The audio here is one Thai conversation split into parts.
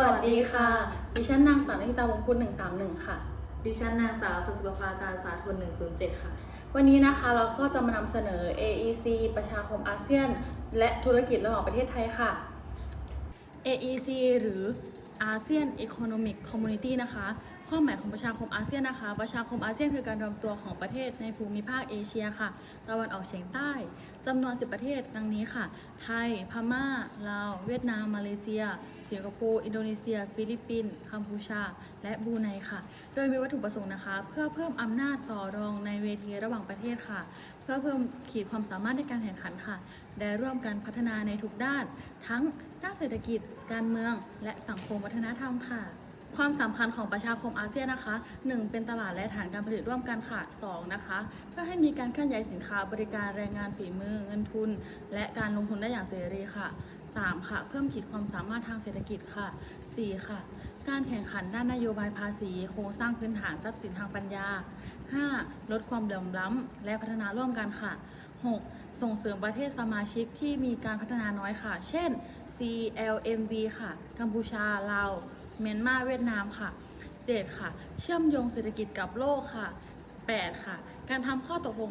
สวัสดีค่ะ ดิฉันนางสาวนิตาวงศ์พุทธ131 ค่ะ ดิฉันนางสาวสศิปภาจารย์สาทน107 ค่ะ วันนี้นะคะเราก็จะมานำเสนอ AEC ประชาคมอาเซียน และธุรกิจระหว่างประเทศไทยค่ะ AEC หรือ ASEAN Economic Community นะคะ ความหมายของประชาคมอาเซียนนะคะ ประชาคมอาเซียนคือการรวมตัวของประเทศในภูมิภาคเอเชียค่ะ ตะวันออกเฉียงใต้ จำนวน 10 ประเทศ ดังนี้ค่ะ ไทย พม่า ลาว เวียดนาม มาเลเซีย สิงคโปร์ อินโดนีเซีย ฟิลิปปินส์กัมพูชา และบรูไนค่ะ โดยมีวัตถุประสงค์นะคะ เพื่อเพิ่มอำนาจต่อรองในเวทีระหว่างประเทศค่ะ เพื่อเพิ่มขีดความสามารถในการแข่งขันค่ะ และร่วมกันพัฒนาในทุกด้าน ทั้งด้านเศรษฐกิจ การเมือง และสังคมวัฒนธรรมค่ะความสำคัญของประชาคมอาเซียนนะคะ 1. เป็นตลาดและฐานการผลิตร่วมกันค่ะ 2. นะคะ เพื่อให้มีการเคลื่อนย้ายสินค้าบริการแรงงานฝีมือเงินทุน และการลงทุนได้อย่างเสรีค่ะ 3. ค่ะ เพิ่มขีดความสามารถทางเศรษฐกิจค่ะ 4. ค่ะ การแข่งขันด้านนโยบายภาษี โครงสร้างพื้นฐานทรัพย์สินทางปัญญา 5. ลดความเหลื่อมล้ำ และพัฒนาร่วมกันค่ะ 6. ส่งเสริมประเทศสมาชิกที่มีการพัฒนาน้อยค่ะ เช่น CLMV ค่ะ กัมพูชา ลาว เมียนมา เวียดนามค่ะ 7. ค่ะ เชื่อมโยงเศรษฐกิจกับโลกค่ะ 8. ค่ะ การทำข้อตกลง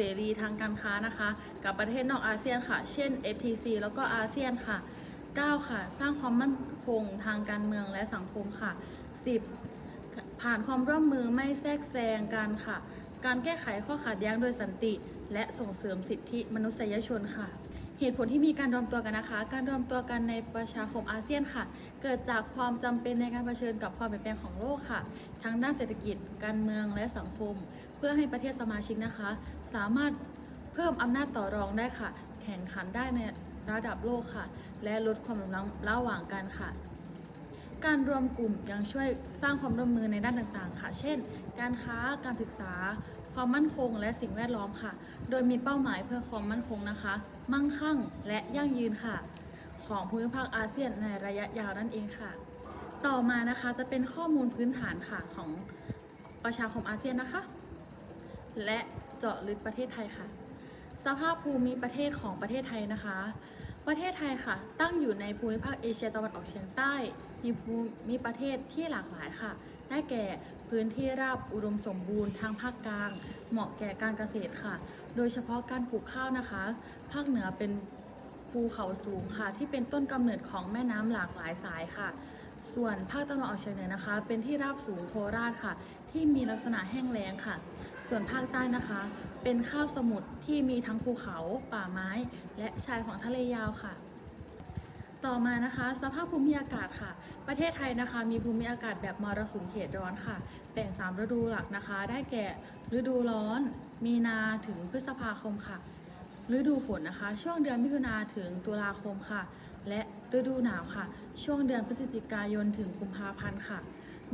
เสรีทางการค้านะคะ กับประเทศนอกอาเซียนค่ะ เช่น FTC แล้วก็อาเซียนค่ะ 9. ค่ะ สร้างความมั่นคงทางการเมืองและสังคมค่ะ 10. ผ่านความร่วมมือไม่แทรกแซงกันค่ะ การแก้ไขข้อขัดแย้งโดยสันติ และส่งเสริมสิทธิมนุษยชนค่ะเหตุผลที่มีการรวมตัวกันนะคะ การรวมตัวกันในประชาคมอาเซียนค่ะ เกิดจากความจำเป็นในการเผชิญกับความเปลี่ยนแปลงของโลกค่ะ ทั้งด้านเศรษฐกิจ การเมืองและสังคม เพื่อให้ประเทศสมาชิกนะคะ สามารถเพิ่มอำนาจต่อรองได้ค่ะ แข่งขันได้ในระดับโลกค่ะ และลดความเหลื่อมล้ำระหว่างกันค่ะ การรวมกลุ่มยังช่วยสร้างความร่วมมือในด้านต่างๆ ค่ะ เช่น การค้า การศึกษา ความมั่นคง และสิ่งแวดล้อมค่ะ โดยมีเป้าหมายเพื่อความมั่นคงนะคะ มั่งคั่ง และยั่งยืนค่ะ ของภูมิภาคอาเซียนในระยะยาวนั่นเองค่ะ ต่อมานะคะจะเป็นข้อมูลพื้นฐานค่ะของประชาคมอาเซียนนะคะ และ เจาะลึกประเทศไทยค่ะ สภาพภูมิประเทศของประเทศไทยนะคะ ประเทศไทยค่ะ ตั้งอยู่ในภูมิภาคเอเชียตะวันออกเฉียงใต้ มีภูมิประเทศที่หลากหลายค่ะ ได้แก่พื้นที่ราบอุดมสมบูรณ์ทางภาคกลาง เหมาะแก่การเกษตรค่ะ โดยเฉพาะการปลูกข้าวนะคะ ภาคเหนือเป็นภูเขาสูงค่ะ ที่เป็นต้นกำเนิดของแม่น้ำหลากหลายสายค่ะ ส่วนภาคตะวันออกเฉียงเหนือนะคะ เป็นที่ราบสูงโคราชค่ะ ที่มีลักษณะแห้งแล้งค่ะ ส่วนภาคใต้นะคะ เป็นคาบสมุทรที่มีทั้งภูเขา ป่าไม้ และชายฝั่งทะเลยาวค่ะ ต่อมานะคะ สภาพภูมิอากาศค่ะ ประเทศไทยนะคะ มีภูมิอากาศแบบมรสุมเขตร้อนค่ะ แบ่ง 3 ฤดูหลักนะคะ ได้แก่ฤดูร้อน มีนาถึงพฤษภาคมค่ะ ฤดูฝนนะคะ ช่วงเดือนมิถุนาถึงตุลาคมค่ะ และฤดูหนาวค่ะ ช่วงเดือนพฤศจิกายนถึงกุมภาพันธ์ค่ะ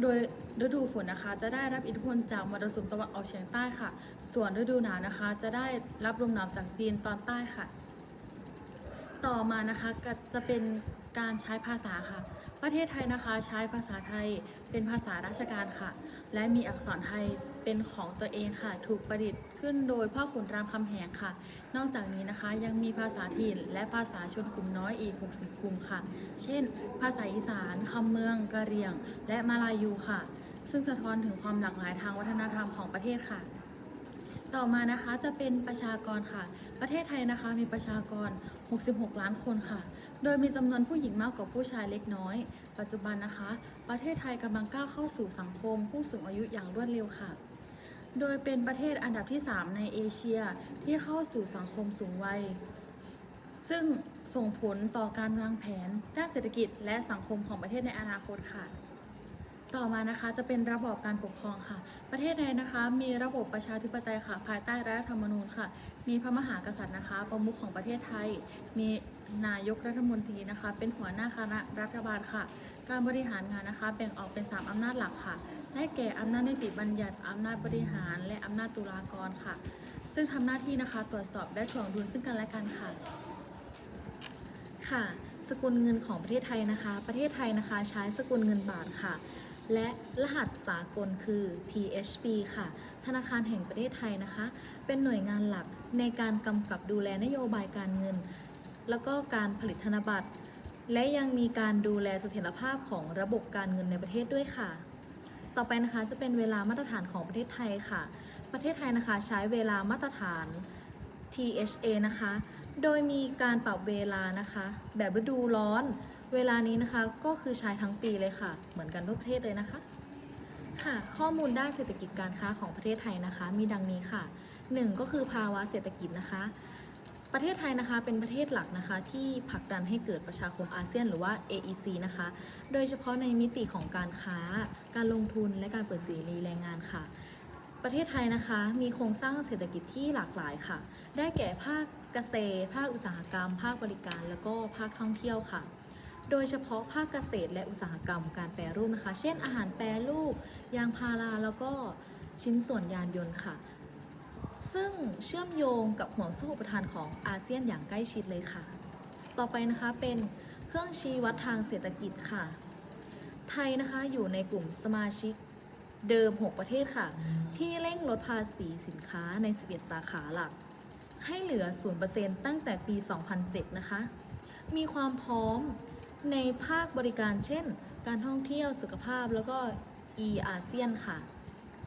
โดยฤดูฝนนะคะ จะได้รับอิทธิพลจากมรสุมตะวันออกเฉียงใต้ค่ะ ส่วนฤดูหนาวนะคะ จะได้รับลมหนาวจากจีนตอนใต้ค่ะ ต่อมานะคะก็จะเป็นการใช้ภาษาค่ะ ประเทศไทยนะคะใช้ภาษาไทยเป็นภาษาราชการค่ะ และมีอักษรไทย เป็นของตัวเองค่ะ ถูกประดิษฐ์ขึ้นโดยพ่อขุนรามคำแหงค่ะ นอกจากนี้นะคะยังมีภาษาถิ่นและภาษาชนกลุ่มน้อยอีก 60 กลุ่มค่ะ เช่น ภาษาอีสานคำเมืองกะเหรี่ยง และมาลายูค่ะ ซึ่งสะท้อนถึงความหลากหลายทางวัฒนธรรมของประเทศค่ะ ต่อมานะคะจะเป็นประชากรค่ะ ประเทศไทยนะคะมีประชากร 66 ล้านคนค่ะโดยมีจำนวนผู้หญิงมากกว่าผู้ชายเล็กน้อย ปัจจุบันนะคะ ประเทศไทยกำลังก้าวเข้าสู่สังคม ผู้สูงอายุอย่างรวดเร็วค่ะ โดยเป็นประเทศอันดับที่ 3 ในเอเชียที่เข้าสู่สังคมสูงวัย ซึ่งส่งผลต่อการวางแผนด้านเศรษฐกิจและสังคมของประเทศในอนาคตค่ะ ต่อมานะคะจะเป็นระบอบการปกครองค่ะ ประเทศไทยนะคะ มีระบบประชาธิปไตยค่ะ ภายใต้รัฐธรรมนูญค่ะ มีพระมหากษัตริย์นะคะ ประมุขของประเทศไทย มีนายกรัฐมนตรีนะคะ เป็นหัวหน้าคณะรัฐบาลค่ะ การบริหารงานนะคะแบ่งออกเป็น 3 อำนาจหลักค่ะ ได้แก่อำนาจนิติบัญญัติ อำนาจบริหาร และอำนาจตุลากรค่ะ ซึ่งทำหน้าที่นะคะตรวจสอบและถ่วงดุลซึ่งกันและกันค่ะ ค่ะ สกุลเงินของประเทศไทยนะคะ ประเทศไทยนะคะใช้สกุลเงินบาทค่ะ และรหัสสากลคือ THB ค่ะ ธนาคารแห่งประเทศไทยนะคะ เป็นหน่วยงานหลักในการกำกับดูแลนโยบายการเงิน แล้วก็การผลิตธนบัตร และยังมีการดูแลเสถียรภาพของระบบการเงินในประเทศด้วยค่ะ ต่อไปนะคะจะเป็นเวลามาตรฐานของประเทศไทยค่ะ ประเทศไทยนะคะใช้เวลามาตรฐาน THA นะคะ โดยมีการปรับเวลานะคะ แบบฤดูร้อน เวลานี้นะคะก็คือใช้ทั้งปีเลยค่ะ เหมือนกันทุกประเทศเลยนะคะ ค่ะ ข้อมูลด้านเศรษฐกิจการค้าของประเทศไทยนะคะ มีดังนี้ค่ะ 1 ก็คือภาวะเศรษฐกิจนะคะ ประเทศไทยนะคะเป็นประเทศหลักนะคะที่ผลักดันให้เกิดประชาคมอาเซียนหรือว่า AEC นะคะ โดยเฉพาะในมิติของการค้า การลงทุนและการเปิดเสรีแรงงานค่ะ ประเทศไทยนะคะมีโครงสร้างเศรษฐกิจที่หลากหลายค่ะ ได้แก่ภาคเกษตร ภาคอุตสาหกรรม ภาคบริการ แล้วก็ภาคท่องเที่ยวค่ะโดยเฉพาะภาคเกษตรและอุตสาหกรรมการแปรรูปนะคะ เช่นอาหารแปรรูป ยางพาราแล้วก็ชิ้นส่วนยานยนต์ค่ะ ซึ่งเชื่อมโยงกับห่วงโซ่อุปทานของอาเซียนอย่างใกล้ชิดเลยค่ะ ต่อไปนะคะเป็นเครื่องชี้วัดทางเศรษฐกิจค่ะ ไทยนะคะอยู่ในกลุ่มสมาชิกเดิม 6 ประเทศค่ะ ที่เร่งลดภาษีสินค้าใน 11 สาขาหลัก ให้เหลือ 0%ตั้งแต่ปี 2007 นะคะ มีความพร้อมในภาคบริการเช่น การท่องเที่ยวสุขภาพแล้วก็ e อาเซียนค่ะ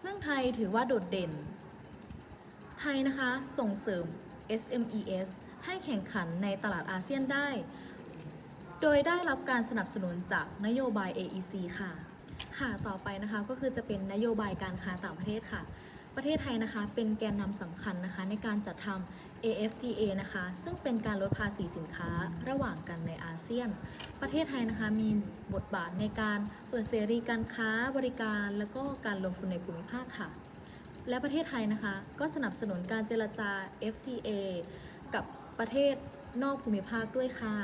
ซึ่งไทยถือว่าโดดเด่น ไทยนะคะส่งเสริม SMES ให้แข่งขันในตลาดอาเซียนได้ โดยได้รับการสนับสนุนจากนโยบาย AEC ค่ะ ค่ะต่อไปนะคะก็คือจะเป็นนโยบายการค้าต่างประเทศค่ะ ประเทศไทยนะคะเป็นแกนนำสำคัญนะคะในการจัดทำ AFTA นะคะ ซึ่งเป็นการลดภาษีสินค้าระหว่างกันในอาเซียน ประเทศไทยนะคะมีบทบาทในการเปิดเสรีการค้าบริการ และก็การลงทุนในภูมิภาคค่ะ และประเทศไทยนะคะ ก็สนับสนุนการเจรจา FTA กับประเทศนอกภูมิภาคด้วยค่ะ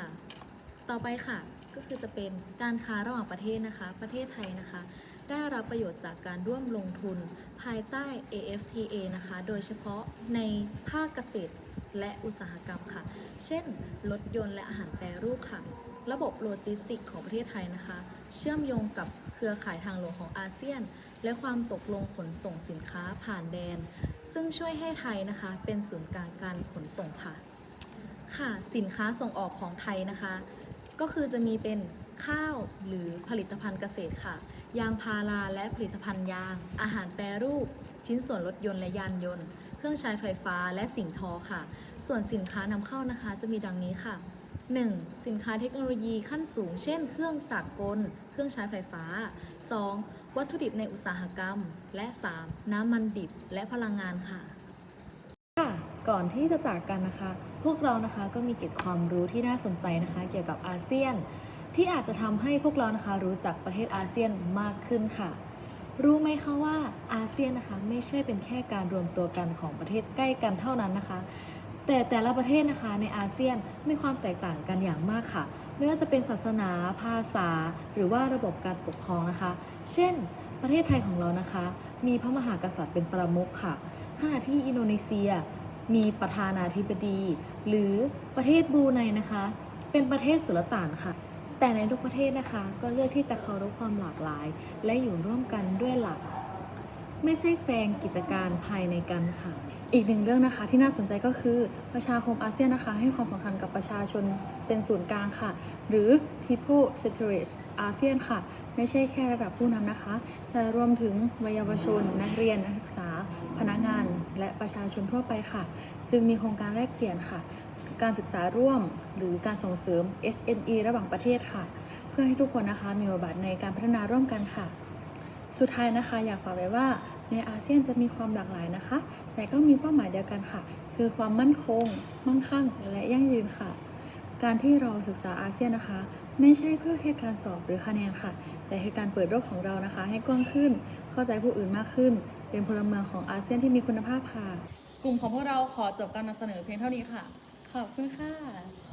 ต่อไปค่ะก็คือจะเป็นการค้าระหว่างประเทศนะคะ ประเทศไทยนะคะ ได้รับประโยชน์จากการร่วมลงทุนภายใต้ AFTA นะคะ โดยเฉพาะในภาคเกษตรและอุตสาหกรรมค่ะ เช่น รถยนต์และอาหารแปรรูปค่ะ ระบบโลจิสติกของประเทศไทยนะคะ เชื่อมโยงกับเครือข่ายทางหลวงของอาเซียน และความตกลงขนส่งสินค้าผ่านแดน ซึ่งช่วยให้ไทยนะคะ เป็นศูนย์กลางการขนส่งค่ะ ค่ะ สินค้าส่งออกของไทยนะคะ ก็คือจะมีเป็นข้าวหรือผลิตภัณฑ์เกษตรค่ะ ยางพาราและผลิตภัณฑ์ยาง อาหารแปรรูป ชิ้นส่วนรถยนต์และยานยนต์ เครื่องใช้ไฟฟ้าและสิ่งทอค่ะ ส่วนสินค้านำเข้านะคะ จะมีดังนี้ค่ะ 1. สินค้าเทคโนโลยีขั้นสูง เช่น เครื่องจักรกล เครื่องใช้ไฟฟ้า 2. วัตถุดิบในอุตสาหกรรม และ 3. น้ำมันดิบและพลังงานค่ะ ค่ะ ก่อนที่จะจากกันนะคะ พวกเรานะคะก็มีเกร็ดความรู้ที่น่าสนใจนะคะ เกี่ยวกับอาเซียน ที่อาจจะทำให้พวกเรานะคะรู้จักประเทศอาเซียนมากขึ้นค่ะ รู้ไหมคะว่าอาเซียนนะคะไม่ใช่เป็นแค่การรวมตัวกันของประเทศใกล้กันเท่านั้นนะคะ แต่แต่ละประเทศนะคะในอาเซียนมีความแตกต่างกันอย่างมากค่ะ ไม่ว่าจะเป็นศาสนาภาษา หรือว่าระบบการปกครองนะคะ เช่น ประเทศไทยของเรานะคะ มีพระมหากษัตริย์เป็นประมุขค่ะ ขณะที่อินโดนีเซีย มีประธานาธิบดี หรือประเทศบูไนนะคะ เป็นประเทศสุลต่านค่ะ แต่ในทุกประเทศนะคะก็เลือกที่จะเคารพความหลากหลาย และอยู่ร่วมกันด้วยหลัก ไม่แทรกแซงกิจการภายในกันค่ะ อีกหนึ่งเรื่องนะคะที่น่าสนใจก็คือประชาคมอาเซียนนะคะ ให้ความสำคัญกับประชาชนเป็นศูนย์กลางค่ะ หรือ people centered อาเซียนค่ะ ไม่ใช่แค่ระดับผู้นำนะคะ แต่รวมถึงวัยาวชน นักเรียน นักศึกษา พนักงาน และประชาชนทั่วไปค่ะ จึงมีโครงการแลกเปลี่ยนค่ะ การศึกษาร่วมหรือการส่งเสริม SME ระหว่างประเทศค่ะ เพื่อให้ทุกคนนะคะมีบทบาทในการพัฒนาร่วมกันค่ะ สุดท้ายนะคะ อยากฝากไว้ว่า ในอาเซียนจะมีความหลากหลายนะคะ แต่ก็มีเป้าหมายเดียวกันค่ะ คือความมั่นคง มั่งคั่ง และยั่งยืนค่ะ การที่เราศึกษาอาเซียนนะคะ ไม่ใช่เพื่อแค่การสอบหรือคะแนนค่ะ แต่คือการเปิดโลกของเรานะคะ ให้กว้างขึ้น เข้าใจผู้อื่นมากขึ้น เป็นพลเมืองของอาเซียนที่มีคุณภาพค่ะ กลุ่มของพวกเราขอจบการนำเสนอเพียงเท่านี้ค่ะ ขอบคุณค่ะ